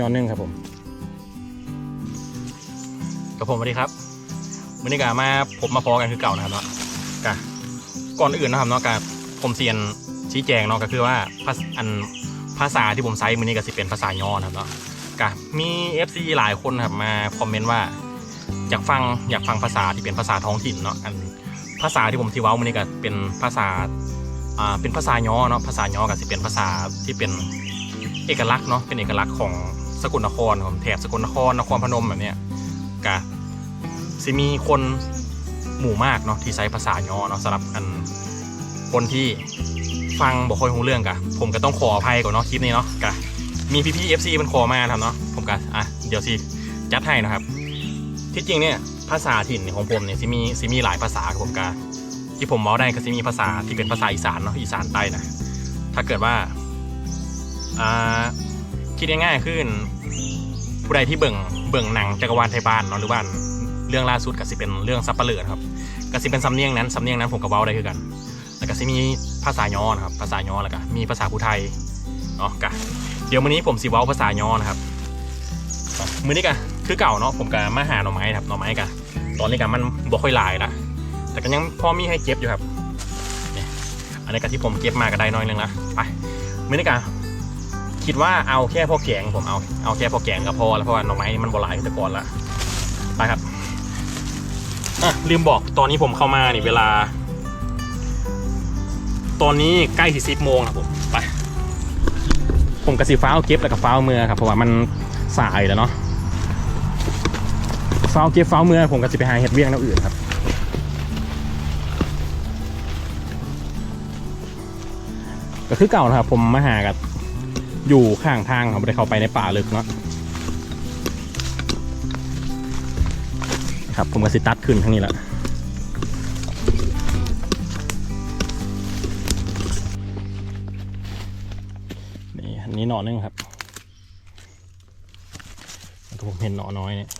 ยอดนึงครับผมกับผมสวัสดีครับวันนี้กามาผมมาพอกันคือเก่านะครับเนาะกะก่อนอื่นนะครับเนาะกะผมเซียนชี้แจงเนาะก็คือว่าภาษอันภาษาที่ผมใช้มือนี้ก็สิเป็นภาษาย่อนะครับเนาะกะมี FC หลายคนครับมาคอมเมนต์ว่าอยากฟังอยากฟังภาษาที่เป็นภาษาท้องถิ่นเนาะอันภาษาที่ผมที่เว้ามือนี้ก็เป็นภาษาอ่าเป็นภาษาย่อเนาะภาษาย่อก็สิเป็นภาษาที่เป็นเอกลักษณ์เนาะเป็นเอกลักษณ์ของ สกลนครของแถบสกลนครนครพนมแบบเนี้ยกะสิมีคนหมู่มากเนาะที่ใช้ภาษาย่อเนาะสำหรับอันคนที่ฟังบ่ค่อยรู้เรื่องกะผมก็ต้องขออภัยก่อนเนาะคลิปนี้เนาะกะมีพี่พี่ FC มันขอมาทำเนาะผมกะอะเดี๋ยวสิจัดให้นะครับ ที่จริงเนี่ยภาษาถิ่นของผมเนี่ยสิมีสิมีหลายภาษาครับผมกะที่ผมเมาได้ก็สิมีภาษาที่เป็นภาษาอีสานเนาะอีสานใต้นะถ้าเกิดว่าอ่า คิดง่ายๆขึ้น ผู้ใดที่เบิ่งเบิ่งหนังจักรวาลไทยบ้านเนาะหรือว่าเรื่องล่าสุดก็สิเป็นเรื่องซับเปลือครับก็สิเป็นสำเนียงนั้นสำเนียงนั้นผมก็เว้าได้คือกัน แล้วก็สิมีภาษาย้อนครับภาษาย้อนแล้วก็มีภาษาผู้ไทยเนาะกะเดี๋ยวมื้อนี้ผมสิเว้าภาษาย้อนะครับมื้อนี้กะคือเก่าเนาะผมก็มาหาหน่อไม้ครับหน่อไม้กะตอนนี้กะมันบ่ค่อยหลายละแต่ก็ยังพอมีให้เก็บอยู่ครับอันนี้ก็ที่ผมเก็บมาก็ได้น้อยนึงละไปมื้อนี้กะ คิดว่าเอาแค่พอแกงผมเอาเอาแค่พอแกงก็พอแล้วเพราะว่าหน่อไม้นี่มันโบราณแต่ก่อนละไปครับอะลืมบอกตอนนี้ผมเข้ามานี่เวลา ตอนนี้ใกล้ที่สิบโมงครับผมไปผมกระสีฟ้าเก็บแล้วก็ฟ้าเมือครับเพราะว่ามันสายแล้วเนาะฟ้าเก็บฟ้าเมือผมก็จะไปหาเห็ดเวียงแล้วอื่นครับก็คือเก่านะครับผมมาหากับ อยู่ข้างทางครับไม่ได้เข้าไปในป่าลึกเนาะครับผมก็สิตัดขึ้นทั้งนี้แหละนี่อันนี้หนอนนึงครับผมเห็นหนอน้อยเนี่ย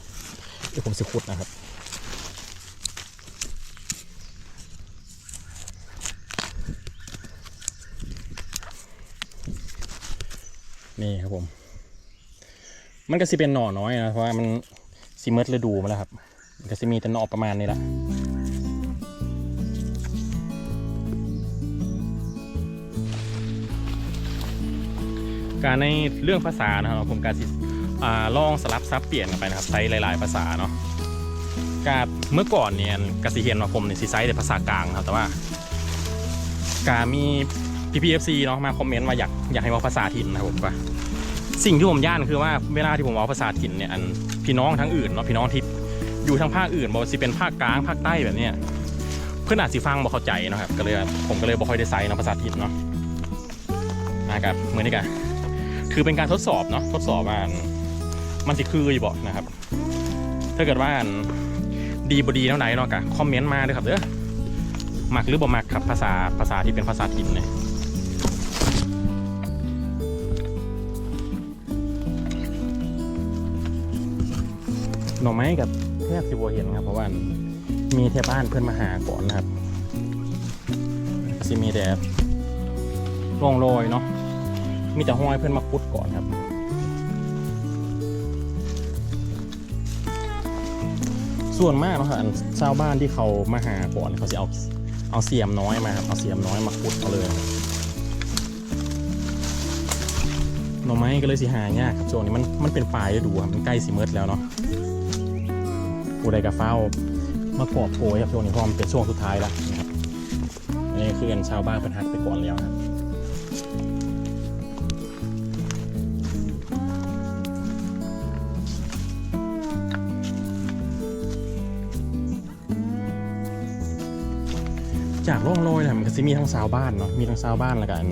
เดี๋ยวผมสิขุดนะครับ นี่ครับผม มันก็สิเป็นหน่อน้อยนะเพราะว่ามันสิเมิดฤดูมาแล้วครับ มันก็สิมีแต่หน่อประมาณนี้แหละการในเรื่องภาษานะครับผมการลองสลับซับเปลี่ยนกันไปนะครับใช้หลาย ๆ ภาษาเนาะการเมื่อก่อนเนี่ยกสิเฮียนมาผมเนี่ยใช้แต่ภาษากลางครับแต่ว่า การมี PPFC เนาะมาคอมเมนต์มาอยากอยากให้มาภาษาถิ่นนะครับผมว่า สิ่งที่ผมย่านคือว่าเวลาที่ผมเว่าภาษาถิ่นเนี่ยอันพี่น้องทั้งอื่นเนาะพี่น้องที่อยู่ทางภาคอื่นบอกสิเป็นภาคกลางภาคใต้แบบเนี้ยเพื่อนอาจสิฟังบ่เข้าใจเนาะครับก็เลยผมก็เลยบ่ค่อยได้ไซส์เนาะภาษาถิ่นเนาะนะครับเหมือนนี่กันคือเป็นการทดสอบเนาะทดสอบว่ามันสิคืออยู่บ่นะครับ ถ้าเกิดว่าดีบดีเท่าไหนเนาะกะคอมเมนต์มาด้วยครับเด้อมักหรือบ่มักครับภาษาภาษาที่เป็นภาษาถิ่นเนี่ย น่อไม้กับแทบสิบวเห็นครับ เพราะว่ามีแถวบ้านเพื่อนมาหาก่อนนะครับสิมีแต่ร่องรอยเนาะมีแต่ห้อยเพื่อนมาพุดก่อนครับส่วนมากเนาะครับชาวบ้านที่เขามาหาก่อนเขาจะเอาเอาเสียมน้อยมาครับเอาเสียมน้อยมาขุดเอาเลยหน่อไม้ก็เลยสิหายากครับช่วงนี้มันมันเป็นปลายฤดูครับมันใกล้สิเมิดแล้วเนาะ ผู้ใดกระเฝ้ามากอบโกยครับช่วงนี้พราะมันเป็นช่วงสุดท้ายแล้วนะครับอันนี้คืออันชาวบ้านเป็นหักไปก่อนแล้วครับจากร่องรอยเนี่ยมันก็จะมีทั้งชาวบ้านเนาะมีทั้งชาวบ้านแล้วกัน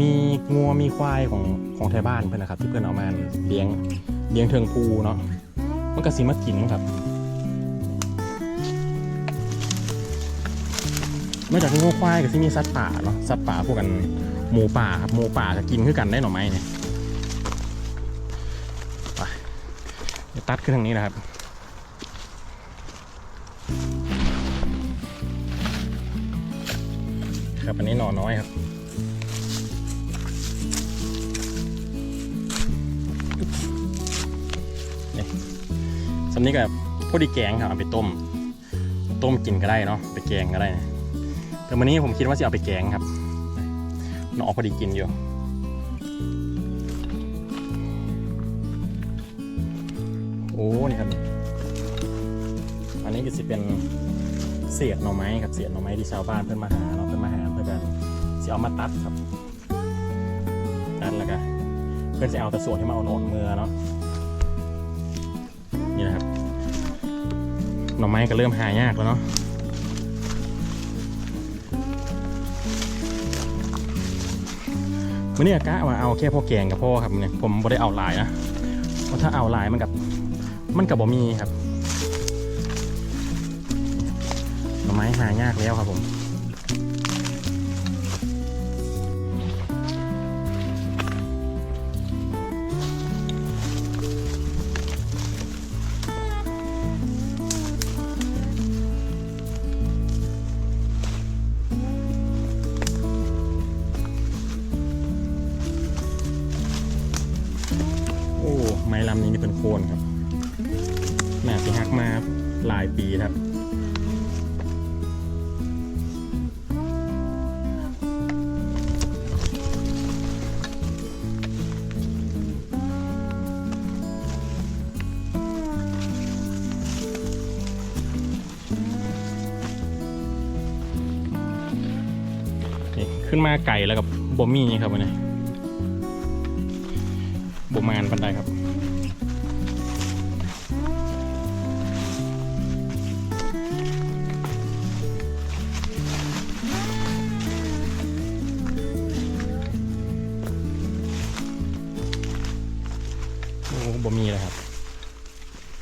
มีงัวมีควายของของไทยบ้านเพื่อนนะครับ ที่เพื่อนเอามาเลี้ยงเลี้ยงเทิงภูเนาะมันก็สิมากินครับ นอกจากงูควายก็ที่มีสัตว์ป่าเนาะสัตว์ป่าพวกกันหมูป่าครับหมูป่าจะกินคือกันได้หน่อไม้เนี่ยไปยตัดขึ้นทางนี้นะครับครับอันนี้หน่อน้อยครับนี่สำนี้กับพวกดีแกงครับเอาไปต้ม ต้มกินก็ได้เนาะไปแกงก็ได้นะ แต่วันนี้ผมคิดว่าจะเอาไปแกงครับน้องพอดีกินอยู่โอ้นี่ครับ อันนี้ก็จะเป็นเศษหน่อไม้ครับเศษหน่อไม้ที่ชาวบ้านเพื่อนมาหาเนาเพื่อนมาหาเพื่อนกันจะเอามาตัดครับตัดแล้วก็เพื่อนจะเอาแต่ส่วนที่มาอ่อนๆมือเนาะนี่นะครับหน่อไม้ก็เริ่มหายากแล้วเนาะ มื่อนี้กะว่าเอาแค่พ่อแกงกับพ่อครับเนี่ยผมไม่ได้เอาลายนะเพราะถ้าเอาลายมันกับมันกับบ่มีครับหน่อไม้หายากแล้วครับผม ขึ้นมาไก่แล้วกับบอมี่ครับวันนี้บมานปันไดครับโอ้บมีเลยครับ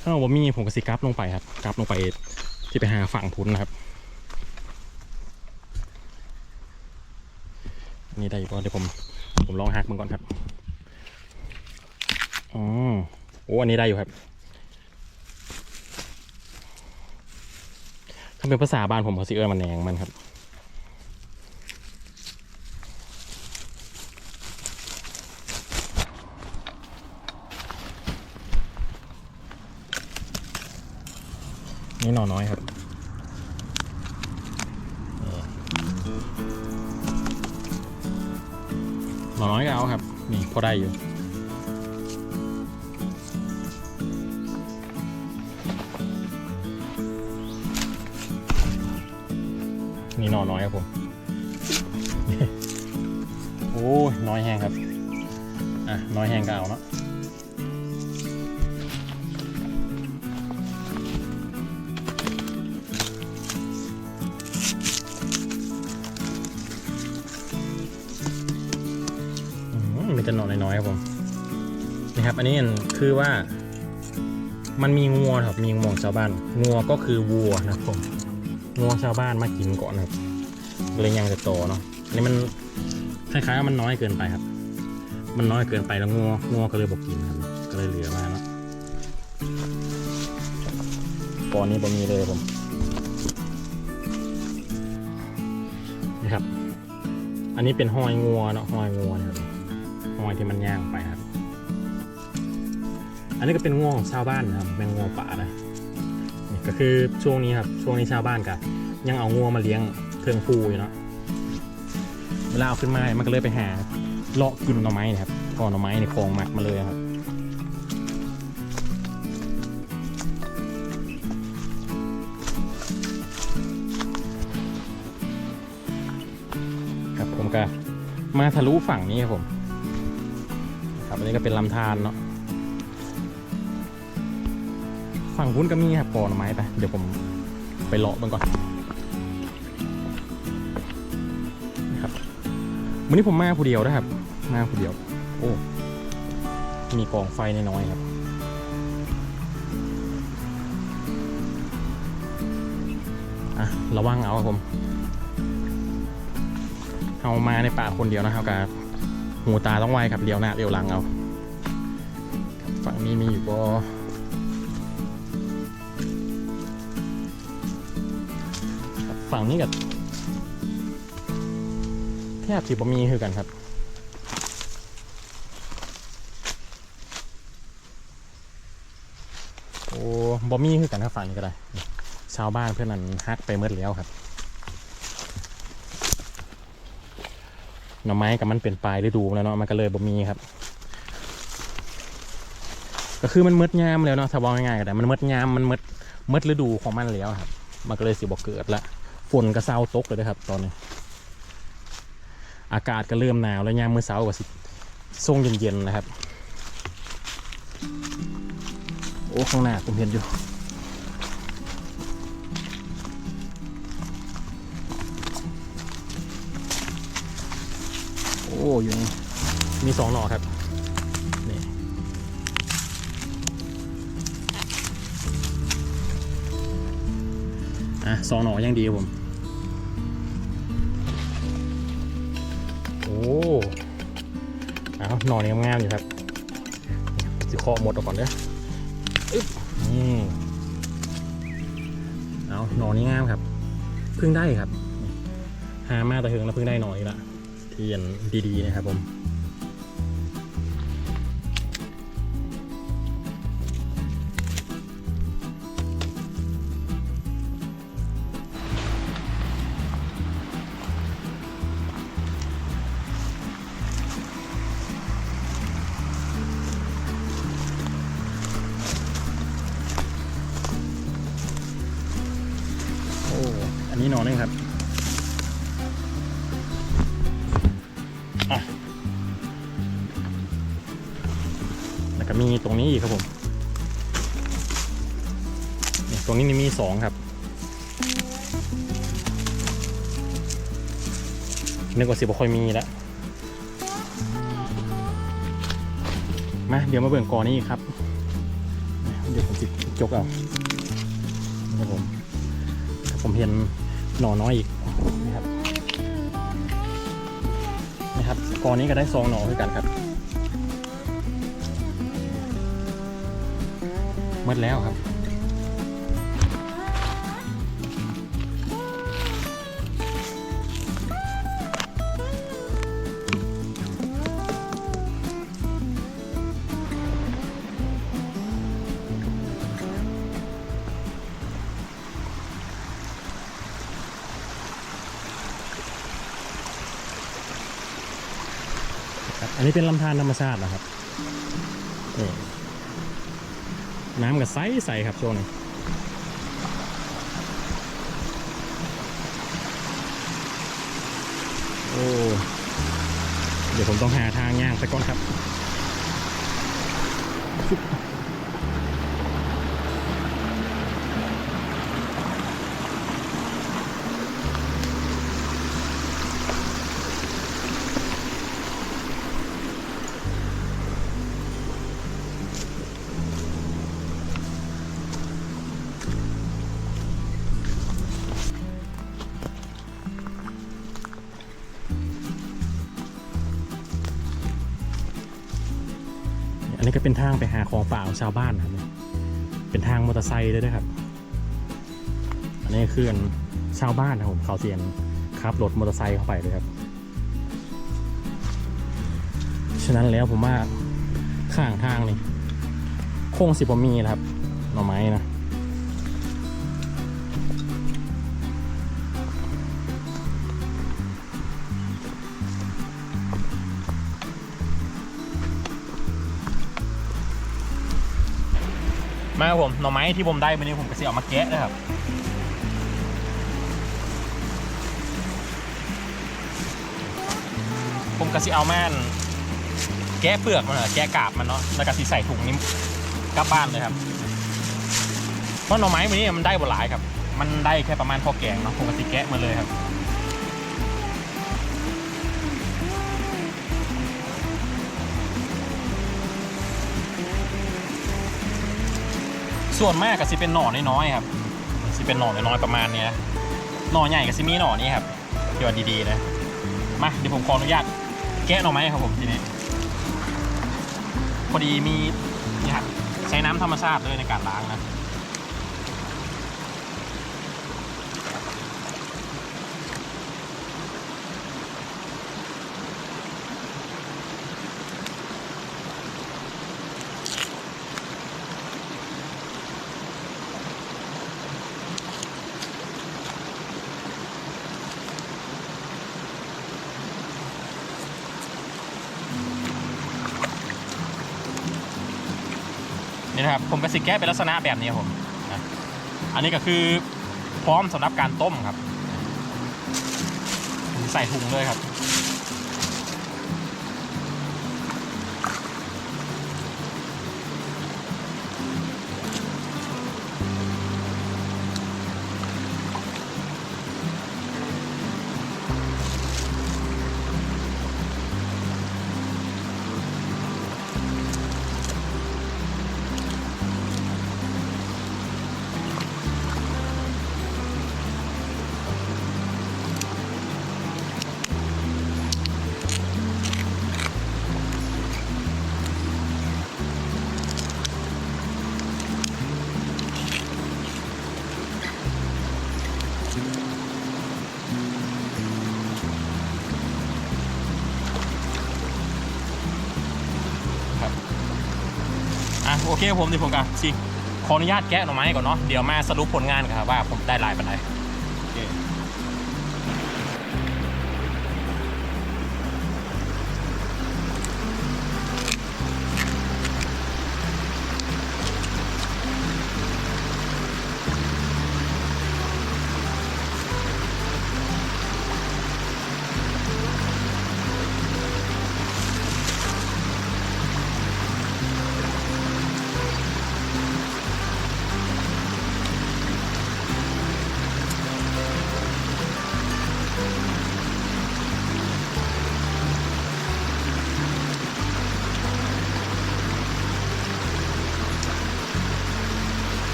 ถ้าเอาบมีผมก็สิกลับลงไปครับกลับลงไปที่ไปหาฝั่งพุ้นนะครับ นี่ได้อยู่ก่อนเดี๋ยวผม ผมลองหักมันก่อนครับอ๋อโอ้อันนี้ได้อยู่ครับ ถ้าเป็นภาษาบ้านผมเขาสิเอิ้นมันแหนงมันครับนี่หน่อน้อยครับ หน่อน้อยก็เอาครับ นี่พอได้อยู่นี่นอน้อยครับผม โอ้ยน้อยแห้งครับ อะ น้อยแห้งก็เอาเนาะ อันนี้คือว่า มันมีงัวครับมีงัวของชาวบ้านงัวก็คือวัวนะครับผมงัวชาวบ้านมากินก่อนนะครับเลยยังจะโตเนาะอันนี้มันคล้ายๆว่ามันน้อยเกินไปครับ มันน้อยเกินไปแล้วงัวงัวก็เลยบอกกินครับ ก็เลยเหลือมาเนาะปอนนี้บ่มีเลยผมนี่ครับ อันนี้เป็นหอยงัวเนาะหอยงัวนะครับหอยที่มันย่างไปครับ อันนี้ก็เป็นงัวของชาวบ้านนะครับเป็นงัวป่านะนี่ก็คือช่วงนี้ครับช่วงนี้ชาวบ้านก็ยังเอางัวมาเลี้ยงเครื่องฟูอยู่เนาะเวลาเอาขึ้นมามันก็เลยไปหาเลาะกินหน่อไม้นะครับพอหน่อไม้ในคลองหมักมาเลยครับครับผมก็มาทะลุฝั่งนี้ครับผม ครับอันนี้ก็เป็นลำธารเนาะ ฝั่งพุ้นก็มีครับกอนไม้ไป เดี๋ยวผมไปเลาะมันก่อนนะครับวันนี้ผมมาผู้เดียวนะครับ มาผู้เดียว โอ้ มีกองไฟน้อยๆครับอะระวังเอาครับผมเอามาในป่าคนเดียวนะครับกับหูตาต้องไวครับเดียวหน้าเดียวหลังเอาฝั่งนี้มีอยู่บ่ ฝั่งนี้กับแทบสิบมีคือกันครับโอ้บ่มีคือกันครับฝั่งนี้ก็ได้ชาวบ้านเพื่อนนั้นฮักไปเมื่อแล้วครับหน่อไม้กับมันเป็นปลายฤดูแล้วเนาะมันก็เลยบ่มีครับ ก็คือมันมืดยามแล้วเนาะถ้าบอกง่ายๆก็ได้มันมืดยามมันมืดมืดฤดูของมันแล้วครับ มันก็เลยสิบ่เกิดละ ฝนก็เศร้าตกเลยนะครับตอนนี้ อากาศก็เริ่มหนาวแล้วยามมือเช้าก็สิส่งเย็นๆนะครับ โอ้ข้างหน้าผมเห็นอยู่โอ้อยู่นี่มีสองหน่อครับ อะสองหน่อยังดีครับผม โอ้เอาหน่อนี้งามๆอยู่ครับสิเคาะหมดออกก่อนเด้ออึ๊บนี่เอาหน่อนี้งามครับเพิ่งได้ครับ หามาแต่ถึงแล้วเพิ่งได้หน่อนี้ละเทียนดีๆนะครับผม 2 ครับนึกว่าสิบค่อยมีแล้วมาเดี๋ยวมาเบิ่งกอนี้ครับ เดี๋ยวผมจิจกเอาผมผมเห็นหน่อน้อยอีกนะครับนะครับกอนี้ก็ได้ซองหน่อด้วยกันครับหมดแล้วครับ เป็นลำธารธรรมชาตินะครับนี่น้ำกับใสใสครับช่วงนี้โอ้เดี๋ยวผมต้องหาทางย่างไปก่อนครับ อันนี้ก็เป็นทางไปหาของป่าของชาวบ้านนะครับเนี่ยเป็นทางมอเตอร์ไซค์เลยนะครับ อันนี้คือนชาวบ้านนะผมเขาเสียนขับรถมอเตอร์ไซค์เข้าไปเลยครับ ฉะนั้นแล้วผมว่าข้างทางนี่โค้งสิบมีนะครับ หน่อไม้นะ มาครับผมหน่อไม้ที่ผมได้วันนี้ผมก็สิเอามาแกะนะครับผมก็สิเอาม่านแกะเปลือกมันเหรอแกะกาบมันเนาะแล้วก็สิใส่ถุงนี้กลับบ้านเลยครับเพราะหน่อไม้วันนี้มันได้บ่หลายครับ มันได้แค่ประมาณพอแกงเนาะผมก็สิแกะมาเลยครับ ส่วนมากก็สิเป็นหน่อน้อยๆครับสิเป็นหน่อน้อยๆประมาณเนี้ยหน่อใหญ่ก็สิมีหน่อนี้ครับที่ว่าดีๆนะมาเดี๋ยวผมขออนุญาตแกะหน่อไม้ครับผมทีนี้พอดีมีนี่ครับใช้น้ำธรรมชาติด้วยในการล้างนะ นะครับผมก็สิแก้เป็นลักษณะแบบนี้ครับผมนะอันนี้ก็คือพร้อมสำหรับการต้มครับ ใส่ถุงเลยครับ โอเคผมดีผมกันสิขออนุญาตแกะหน่อไม้ก่อนเนาะเดี๋ยวมาสรุปผลงานกันครับว่าผมได้ลายปันได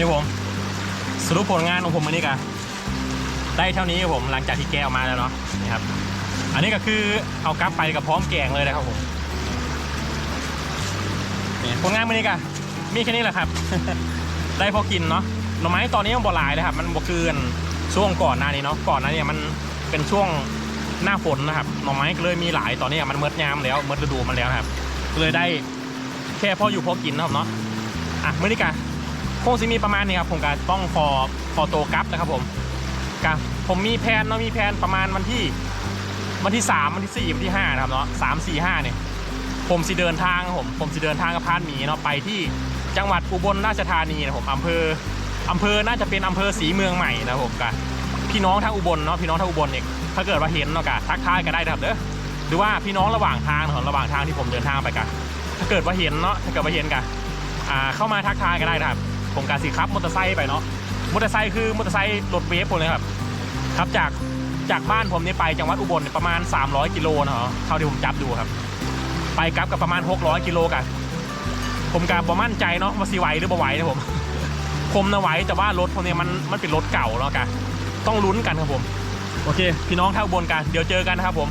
นี่ผมสรุปผลงานของผมวันนี้กันได้เท่านี้ผมหลังจากที่แกะออกมาแล้วเนาะนี่ครับ อันนี้ก็คือเอากลับไปกับพร้อมแกงเลยนะครับผมผลงานวันนี้กันมีแค่นี้แหละครับ ได้พอกินเนาะหน่อไม้ตอนนี้ยังบ่หลายเลยครับ มันบ่เกินช่วงก่อนหน้านี้เนาะก่อนหน้านี้มันเป็นช่วงหน้าฝนนะครับหน่อไม้ก็เลยมีหลายตอนนี้มันเมิดยามแล้วเมิดฤดูมันแล้วครับเลยได้แค่พออยู่พอกินนะครับเนาะอะมื่อนี้กัน คงจะมีประมาณนี้ครับผมก็ต้องขอขอโตกลับนะครับผมกับผมมีแผนเนาะมีแผนประมาณวันที่วันที่ 3 วันที่ 4 วันที่5นะครับเนาะสามสี่ห้าเนี่ยผมสิเดินทางครับผมผมสิเดินทางกับพานหมีเนาะไปที่จังหวัดอุบลราชธานีนะผมอำเภออำเภอน่าจะเป็นอำเภอศรีเมืองใหม่นะผมกะพี่น้องทางอุบลเนาะพี่น้องทางอุบลเนี่ยถ้าเกิดว่าเห็นเนาะกะทักทายกันได้นะครับเด้อหรือว่าพี่น้องระหว่างทางนะครับระหว่างทางที่ผมเดินทางไปกะถ้าเกิดว่าเห็นเนาะถ้าเกิดว่าเห็นกะอ่าเข้ามาทักทายกันได้นะครับ ผมกะสิครับมอเตอร์ไซค์ไปเนาะมอเตอร์ไซค์คือมอเตอร์ไซค์รถเวฟผมเลยครับครับจากจากบ้านผมนี่ไปจังหวัดอุบลประมาณ 300 กิโลนะฮะเท่าที่ผมจับดูครับ ไปกลับกับประมาณ 600 กิโลกันผมกับบ่มั่นใจเนาะว่าสีไหวหรือบ่ไหวนะผมผมนะไหวแต่ว่ารถผมเนี่ยมันมันเป็นรถเก่าแล้วกันต้องลุ้นกันครับผม โอเค พี่น้องท่าอุบลกันเดี๋ยวเจอกันนะครับผม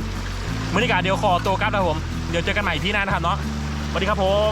บรรยากาศเดี๋ยวขอตัวกลับนะครับผมเดี๋ยวเจอกันใหม่ที่หน้านะครับเนาะสวัสดีครับผม